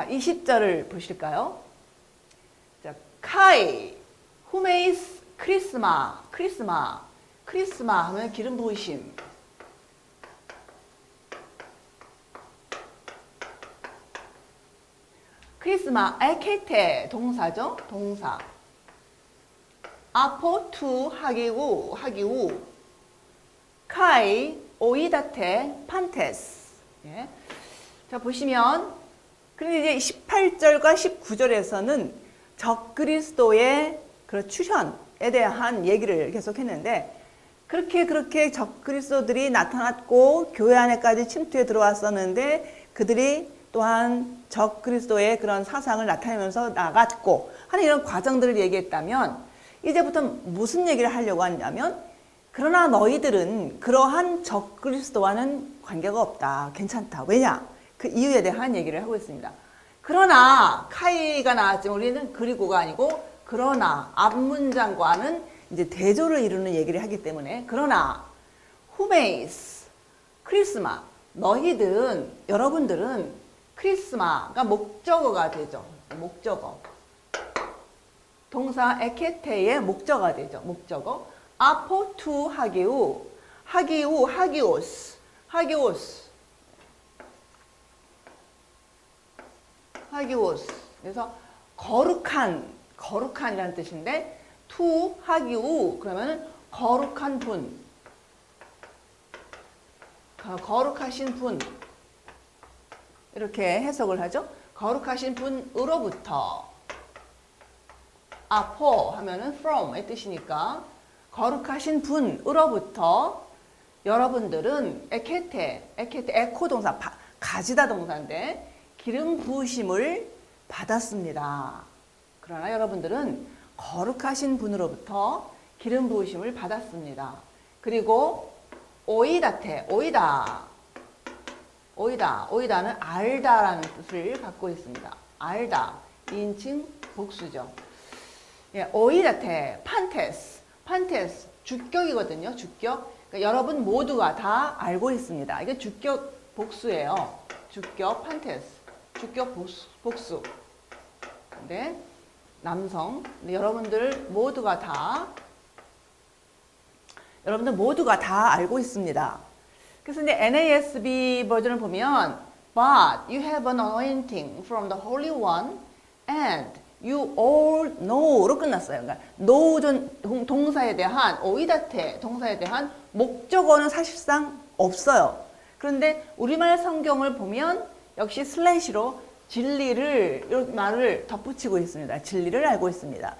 자, 20절을 보실까요? 자, 카이, 후메이스, 크리스마, 크리스마, 크리스마 하면 기름 부으심. 크리스마, 에케테 동사죠? 동사. 아포 투 하기우 하기우 카이 오이다테 판테스. 예. 자 보시면 그런데 이제 18절과 19절에서는 적그리스도의 그 출현에 대한 얘기를 계속 했는데 그렇게 그렇게 적그리스도들이 나타났고 교회 안에까지 침투해 들어왔었는데 그들이 또한 적그리스도의 그런 사상을 나타내면서 나갔고 하는 이런 과정들을 얘기했다면 이제부터 무슨 얘기를 하려고 하냐면 그러나 너희들은 그러한 적그리스도와는 관계가 없다. 괜찮다. 왜냐? 그 이유에 대한 얘기를 하고 있습니다. 그러나 카이가 나왔지만 우리는 그리고가 아니고 그러나 앞문장과는 이제 대조를 이루는 얘기를 하기 때문에 그러나 후메이스 크리스마 너희든 여러분들은 크리스마가 목적어가 되죠. 목적어. 동사 에케테의 목적어가 되죠. 목적어. 아포투 하기우 하기우 하기오스 하기오스 하기오스. 그래서 거룩한 거룩한이라는 뜻인데 투 하기우 그러면 거룩한 분. 거- 거룩하신 분. 이렇게 해석을 하죠. 거룩하신 분으로부터 아포 하면은 from의 뜻이니까 거룩하신 분으로부터 여러분들은 에케테, 에케테, 에코 동사, 바- 가지다 동사인데 기름 부으심을 받았습니다. 그러나 여러분들은 거룩하신 분으로부터 기름 부으심을 받았습니다. 그리고 오이다테, 오이다. 오이다, 오이다는 알다라는 뜻을 갖고 있습니다. 알다, 인칭 복수죠. 예, 오이다테, 판테스, 판테스, 주격이거든요. 주격. 그러니까 여러분 모두가 다 알고 있습니다. 이게 주격 복수예요. 주격 판테스, 주격 복수. 근데 남성, 근데 여러분들 모두가 다 여러분들 모두가 다 알고 있습니다. 그래서 이제 NASB 버전을 보면 But you have an anointing from the Holy One and you all know로 끝났어요. 그러니까 know 동사에 대한 오이다테 동사에 대한 목적어는 사실상 없어요. 그런데 우리말 성경을 보면 역시 슬래시로 진리를 이런 말을 덧붙이고 있습니다. 진리를 알고 있습니다.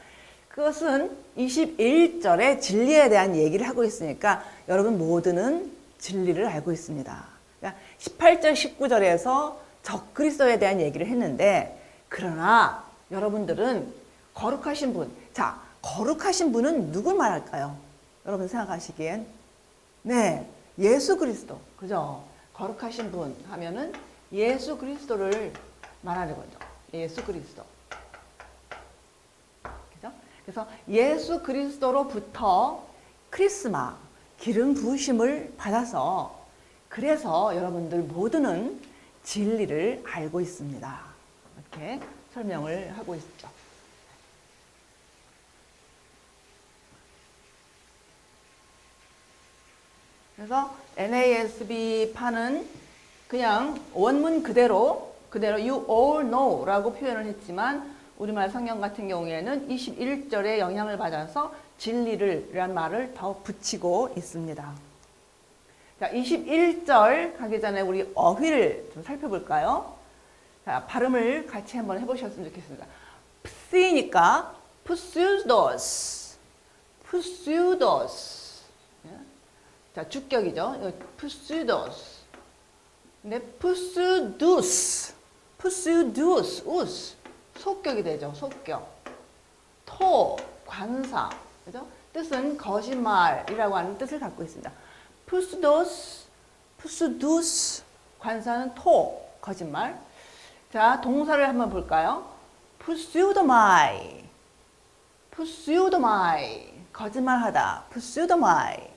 그것은 21절에 진리에 대한 얘기를 하고 있으니까 여러분 모두는 진리를 알고 있습니다. 그러니까 18절, 19절에서 적그리스도에 대한 얘기를 했는데 그러나 여러분들은 거룩하신 분. 자, 거룩하신 분은 누굴 말할까요? 여러분 생각하시기엔 네, 예수 그리스도. 그죠? 거룩하신 분 하면은 예수 그리스도를 말하는 거죠. 예수 그리스도. 그죠? 그래서 예수 그리스도로부터 크리스마 기름 부으심을 받아서 그래서 여러분들 모두는 진리를 알고 있습니다. 이렇게 설명을 하고 있죠. 그래서 NASB 판은 그냥 원문 그대로 그대로 you all know라고 표현을 했지만 우리말 성경 같은 경우에는 21절에 영향을 받아서 진리를이란 말을 더 붙이고 있습니다. 자, 21절 가기 전에 우리 어휘를 좀 살펴볼까요? 자, 발음을 같이 한번 해보셨으면 좋겠습니다. psi니까 pseudos, pseudos. 예? 자, 주격이죠. pseudos. 근데 pseudus, pseudus, us. 속격이 되죠. 속격. 토, 관사. 그죠? 뜻은 거짓말이라고 하는 뜻을 갖고 있습니다. pseudos, pseudus. 관사는 토, 거짓말. 자, 동사를 한번 볼까요? pseudomai. pseudomai. 거짓말하다. pseudomai.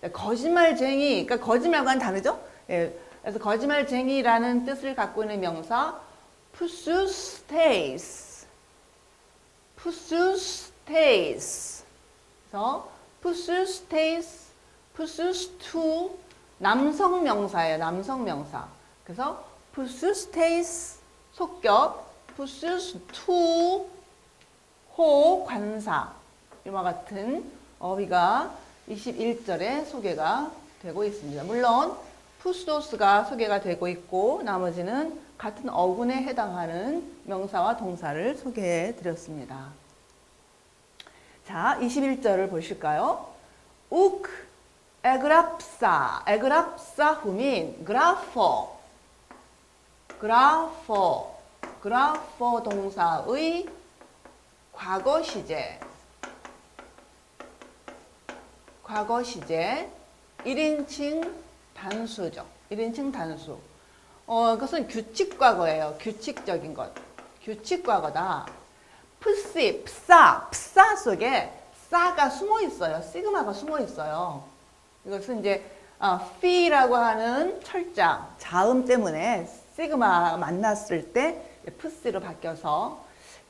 자, 거짓말쟁이, 그러니까 거짓말과는 다르죠? 예, 그래서 거짓말쟁이라는 뜻을 갖고 있는 명사 푸스스테이스 푸스스테이스 그래서 푸스스테이스 푸스스투 남성 명사예요. 남성 명사. 그래서 푸스스테이스 속격 푸스스투 호 관사 이와 같은 어휘가 21절에 소개가 되고 있습니다. 물론 푸스도스가 소개가 되고 있고 나머지는 같은 어군에 해당하는 명사와 동사를 소개해 드렸습니다. 자, 21절을 보실까요? 욱 에그랍사. 에그랍사 후민 그라퍼 그라퍼 그라퍼 동사의 과거 시제. 과거 시제. 1인칭 단수죠. 1인칭 단수. 어, 그것은 규칙 과거예요. 규칙적인 것. 규칙 과거다. 푸시, 프사, 프사 속에 싸가 숨어 있어요. 시그마가 숨어 있어요. 이것은 이제 어, 피라고 하는 철자, 자음 때문에 시그마 만났을 때 푸시로 바뀌어서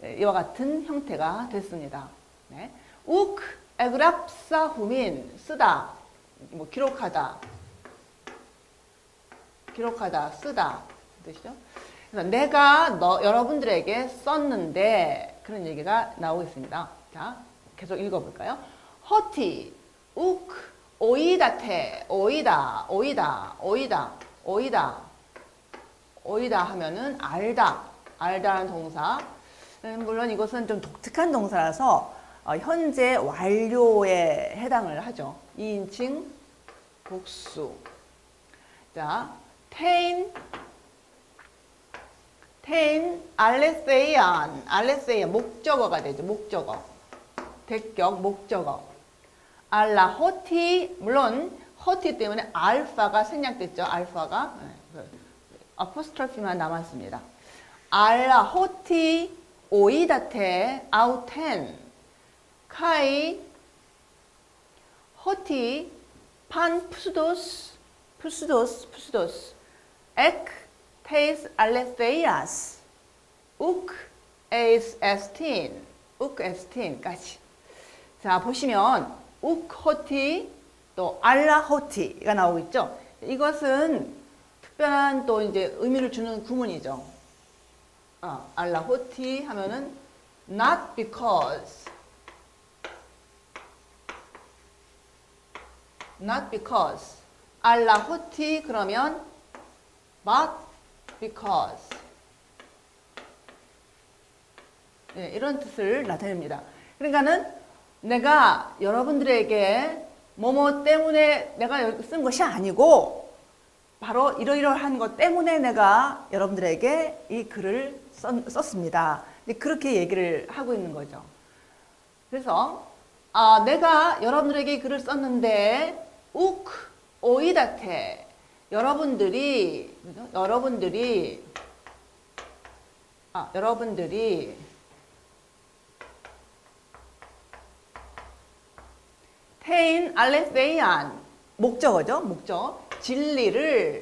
예, 이와 같은 형태가 됐습니다. 네. 욱, 에그랍사 후민, 쓰다, 뭐 기록하다, 기록하다, 쓰다 뜻이죠. 그래서 내가 너 여러분들에게 썼는데 그런 얘기가 나오고 있습니다. 자, 계속 읽어볼까요? 허티, 욱, 오이다테, 오이다, 오이다, 오이다, 오이다, 오이다 하면은 알다, 알다라는 동사. 음, 물론 이것은 좀 독특한 동사라서 어, 현재 완료에 해당을 하죠. 2인칭 복수. 자, 테인, 테인, 알레세이안, 알레세이안, 목적어가 되죠. 목적어. 대격, 목적어. 알라, 호티, 물론 호티 때문에 알파가 생략됐죠. 알파가. 네, 그 어포스트로피만 남았습니다. 알라, 호티, 오이다테, 아우텐, 카이, 호티, 판, 푸스도스, 푸스도스, 푸스도스, 엑, 테이스, 알레세이아스, 욱, 에이스, 에스틴, 욱, 에스틴까지. 자, 보시면, 욱, 호티, 또, 알라, 호티가 나오고 있죠. 이것은 특별한 또 이제 의미를 주는 구문이죠. 아, 알라, 호티 하면은, not because, not because. 알라 호티 그러면 but because. 네, 이런 뜻을 나타냅니다. 그러니까는 내가 여러분들에게 뭐뭐 때문에 내가 쓴 것이 아니고 바로 이러이러한 것 때문에 내가 여러분들에게 이 글을 썼, 썼습니다. 그렇게 얘기를 하고 있는 거죠. 그래서 아, 내가 여러분들에게 이 글을 썼는데 욱 오이다테 여러분들이 여러분들이 아 여러분들이 테인 알레세이안 목적어죠? 목적. 진리를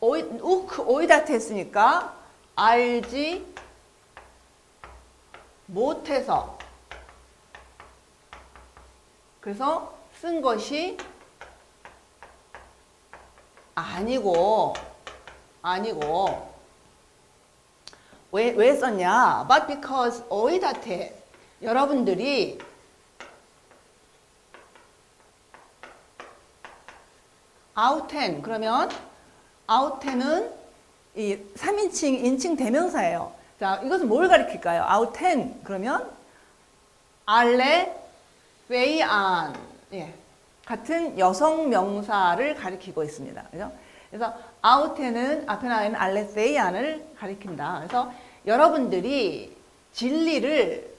오이, 욱 오이다테 했으니까 알지 못해서. 그래서 쓴 것이 아니고 아니고 왜, 왜 썼냐? But because 오이다테 여러분들이 아우텐 그러면 아우텐은 이 3인칭 인칭 대명사예요. 자, 이것은 뭘 가리킬까요? 아우텐 그러면 알레 페이안 예, 같은 여성 명사를 가리키고 있습니다. 그죠? 그래서 아우테는 앞에 나와 있는 알레세이안을 가리킨다. 그래서 여러분들이 진리를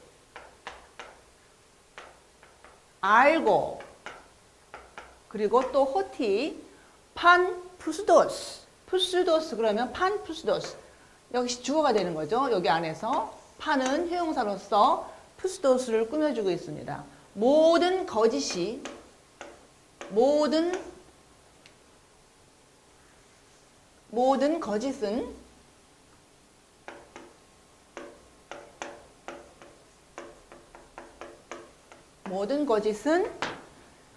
알고 그리고 또 호티 판 푸스도스 푸스도스 그러면 판 푸스도스 역시 주어가 되는 거죠. 여기 안에서 판은 형용사로서 푸스도스를 꾸며주고 있습니다. 모든 거짓이 모든 모든 거짓은 모든 거짓은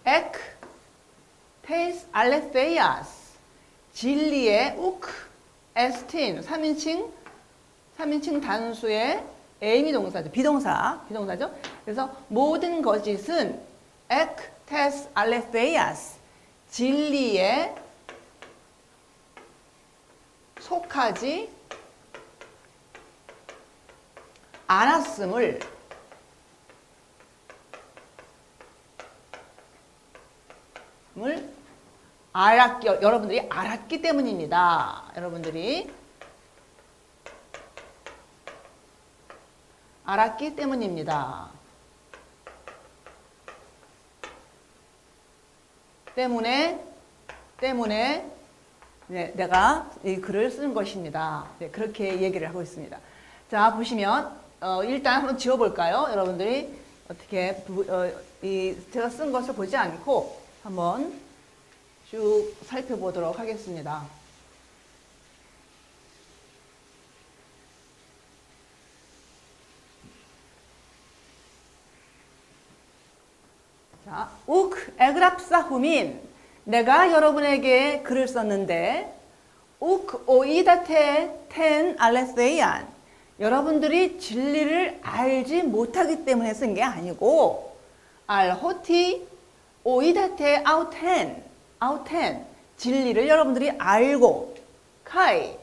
엑 테이스 알레세이아스 진리의 우크 에스틴 3인칭 3인칭 단수의 에이미 동사죠. 비동사. 비동사죠. 그래서 모든 거짓은 엑 테스 알레세이아스 진리에 속하지 않았음을 을 알았, 여러분들이 알았기 때문입니다. 여러분들이 알았기 때문입니다. 때문에 때문에 네, 내가 이 글을 쓴 것입니다. 네, 그렇게 얘기를 하고 있습니다. 자 보시면 어, 일단 한번 지워볼까요? 여러분들이 어떻게 부, 어, 이 제가 쓴 것을 보지 않고 한번 쭉 살펴보도록 하겠습니다. 자, 욱 에그랍사 후민. 내가 여러분에게 글을 썼는데 욱 오이다테 텐 알레세이안. 여러분들이 진리를 알지 못하기 때문에 쓴 게 아니고 알호티 오이다테 아우텐 아우텐. 진리를 여러분들이 알고 카이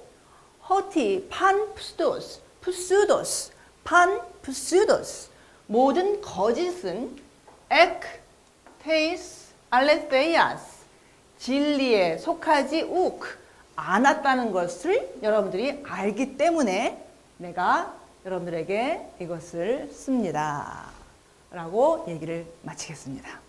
호티 판 푸스도스 푸스도스 판 푸스도스. 모든 거짓은 엑 테이스 알레세이아스 진리에 속하지 욱 않았다는 것을 여러분들이 알기 때문에 내가 여러분들에게 이것을 씁니다. 라고 얘기를 마치겠습니다.